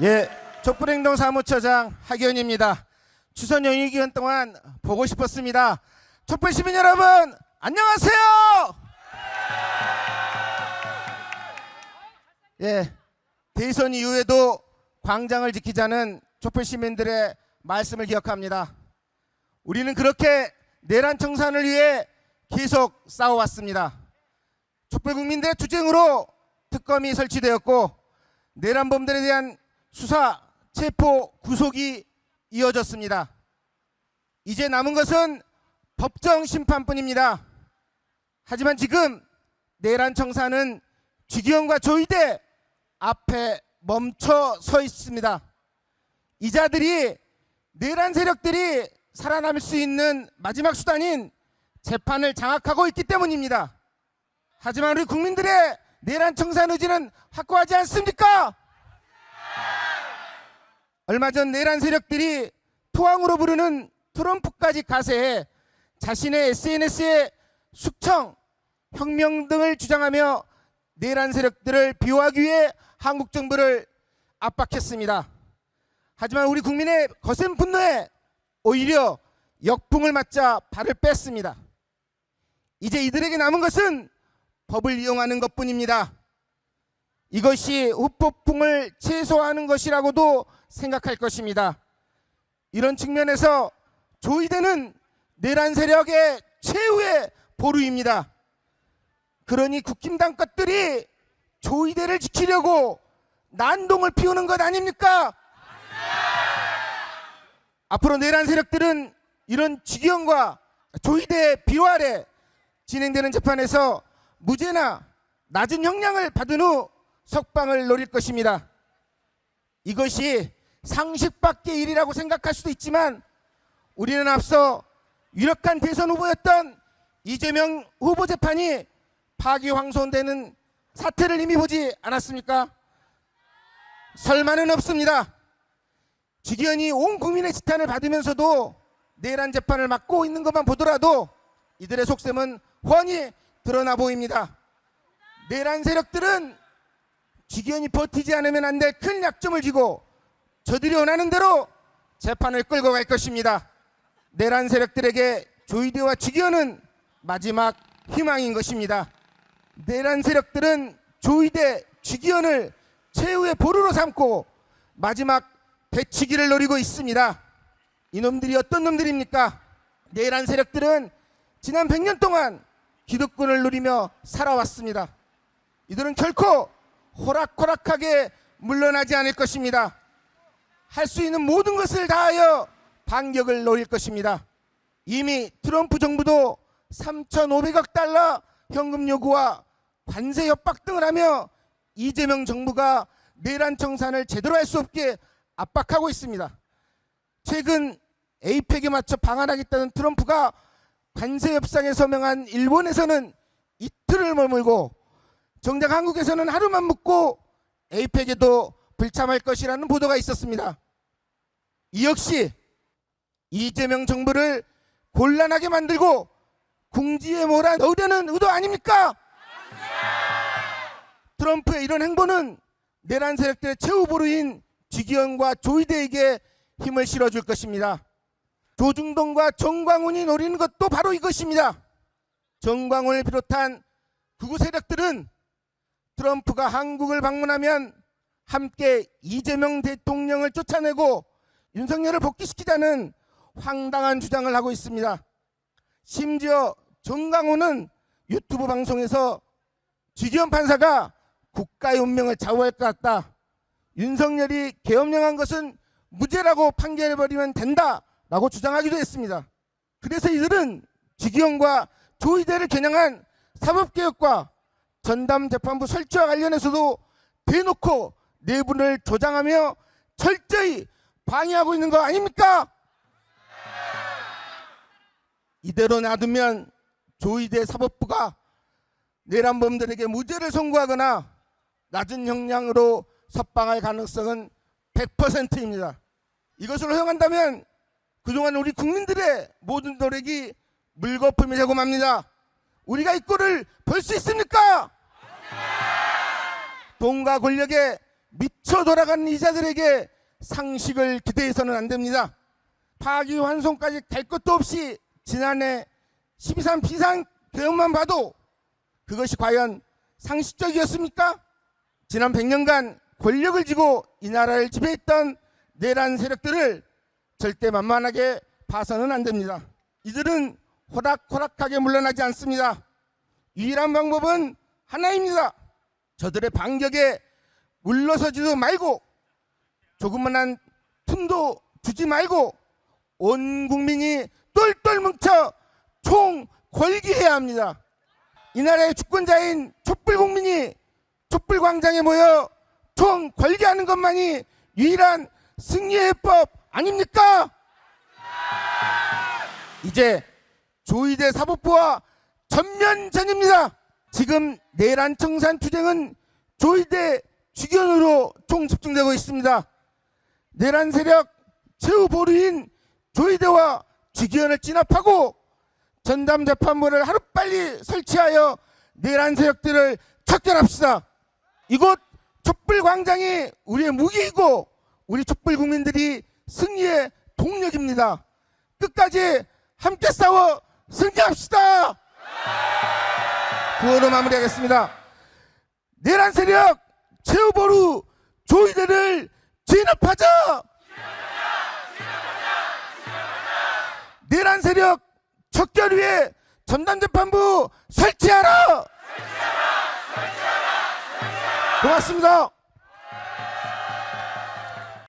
예, 촛불행동 사무처장 하기현입니다. 추선 연휴 기간 동안 보고 싶었습니다. 촛불 시민 여러분, 안녕하세요! 예, 대선 이후에도 광장을 지키자는 촛불 시민들의 말씀을 기억합니다. 우리는 그렇게 내란 청산을 위해 계속 싸워왔습니다. 촛불 국민들의 투쟁으로 특검이 설치되었고 내란범들에 대한 수사, 체포, 구속이 이어졌습니다. 이제 남은 것은 법정 심판뿐입니다. 하지만 지금 내란 청사는 주기현과 조이대 앞에 멈춰 서 있습니다. 이 자들이 내란 세력들이 살아남을 수 있는 마지막 수단인 재판을 장악하고 있기 때문입니다. 하지만 우리 국민들의 내란 청산 의지는 확고하지 않습니까? 얼마 전 내란 세력들이 토왕으로 부르는 트럼프까지 가세해 자신의 SNS에 숙청, 혁명 등을 주장하며 내란 세력들을 비호하기 위해 한국 정부를 압박했습니다. 하지만 우리 국민의 거센 분노에 오히려 역풍을 맞자 발을 뺐습니다. 이제 이들에게 남은 것은 법을 이용하는 것뿐입니다. 이것이 후폭풍을 최소화하는 것이라고도 생각할 것입니다. 이런 측면에서 조이대는 내란 세력의 최후의 보루입니다. 그러니 국힘당 것들이 조이대를 지키려고 난동을 피우는 것 아닙니까? 앞으로 내란 세력들은 이런 지경과 조이대의 비호 아래 진행되는 재판에서 무죄나 낮은 형량을 받은 후 석방을 노릴 것입니다. 이것이 상식 밖의 일이라고 생각할 수도 있지만 우리는 앞서 유력한 대선 후보였던 이재명 후보 재판이 파기황손되는 사태를 이미 보지 않았습니까? 설마는 없습니다. 직연이 온 국민의 지탄을 받으면서도 내란 재판을 맡고 있는 것만 보더라도 이들의 속셈은 훤히 드러나 보입니다. 내란 세력들은 직연이 버티지 않으면 안 될 큰 약점을 쥐고 저들이 원하는 대로 재판을 끌고 갈 것입니다. 내란 세력들에게 조이대와 직연은 마지막 희망인 것입니다. 내란 세력들은 조이대, 직연을 최후의 보루로 삼고 마지막 배치기를 노리고 있습니다. 이놈들이 어떤 놈들입니까? 내란 세력들은 지난 100년 동안 기득권을 누리며 살아왔습니다. 이들은 결코 호락호락하게 물러나지 않을 것입니다. 할 수 있는 모든 것을 다하여 반격을 노릴 것입니다. 이미 트럼프 정부도 3,500억 달러 현금 요구와 관세 협박 등을 하며 이재명 정부가 내란 청산을 제대로 할 수 없게 압박하고 있습니다. 최근 에이펙에 맞춰 방한하겠다는 트럼프가 관세 협상에 서명한 일본에서는 이틀을 머물고 정작 한국에서는 하루만 묵고 에이펙에도 불참할 것이라는 보도가 있었습니다. 이 역시 이재명 정부를 곤란하게 만들고 궁지에 몰아넣으려는 의도 아닙니까? 트럼프의 이런 행보는 내란 세력들의 최후 보루인 지기현과 조이대에게 힘을 실어줄 것입니다. 조중동과 정광훈이 노리는 것도 바로 이것입니다. 정광훈을 비롯한 극우 세력들은 트럼프가 한국을 방문하면 함께 이재명 대통령을 쫓아내고 윤석열을 복귀시키자는 황당한 주장을 하고 있습니다. 심지어 정강호는 유튜브 방송에서 지기현 판사가 국가의 운명을 좌우할 것 같다. 윤석열이 계엄령한 것은 무죄라고 판결해버리면 된다라고 주장하기도 했습니다. 그래서 이들은 지기현과 조이대를 겨냥한 사법개혁과 전담 재판부 설치와 관련해서도 대놓고 내분을 조장하며 철저히 방해하고 있는 거 아닙니까? 이대로 놔두면 조이대 사법부가 내란범들에게 무죄를 선고하거나 낮은 형량으로 석방할 가능성은 100%입니다. 이것을 허용한다면 그동안 우리 국민들의 모든 노력이 물거품이 되고 맙니다. 우리가 이 꼴을 볼 수 있습니까? 돈과 권력의 미쳐 돌아가는 이자들에게 상식을 기대해서는 안 됩니다. 파기환송까지 갈 것도 없이 지난해 12.3 비상 개혁만 봐도 그것이 과연 상식적이었습니까? 지난 100년간 권력을 쥐고 이 나라를 지배했던 내란 세력들을 절대 만만하게 봐서는 안 됩니다. 이들은 호락호락하게 물러나지 않습니다. 유일한 방법은 하나입니다. 저들의 반격에 물러서지도 말고 조그만한 틈도 주지 말고 온 국민이 똘똘 뭉쳐 총 걸기해야 합니다. 이 나라의 주권자인 촛불 국민이 촛불 광장에 모여 총 걸기하는 것만이 유일한 승리의 법 아닙니까? 이제 조이대 사법부와 전면전입니다. 지금 내란 청산 투쟁은 조이대 주견으로 총 집중되고 있습니다. 내란 세력 최후 보루인 조이대와 주기현을 진압하고 전담 재판부를 하루빨리 설치하여 내란 세력들을 척결합시다. 이곳 촛불 광장이 우리의 무기이고 우리 촛불 국민들이 승리의 동력입니다. 끝까지 함께 싸워 승리합시다. 구호로 마무리하겠습니다. 내란 세력 최후보루 조이대를 진압하자! 내란 세력 척결 위해 전담 재판부 설치하라! 고맙습니다.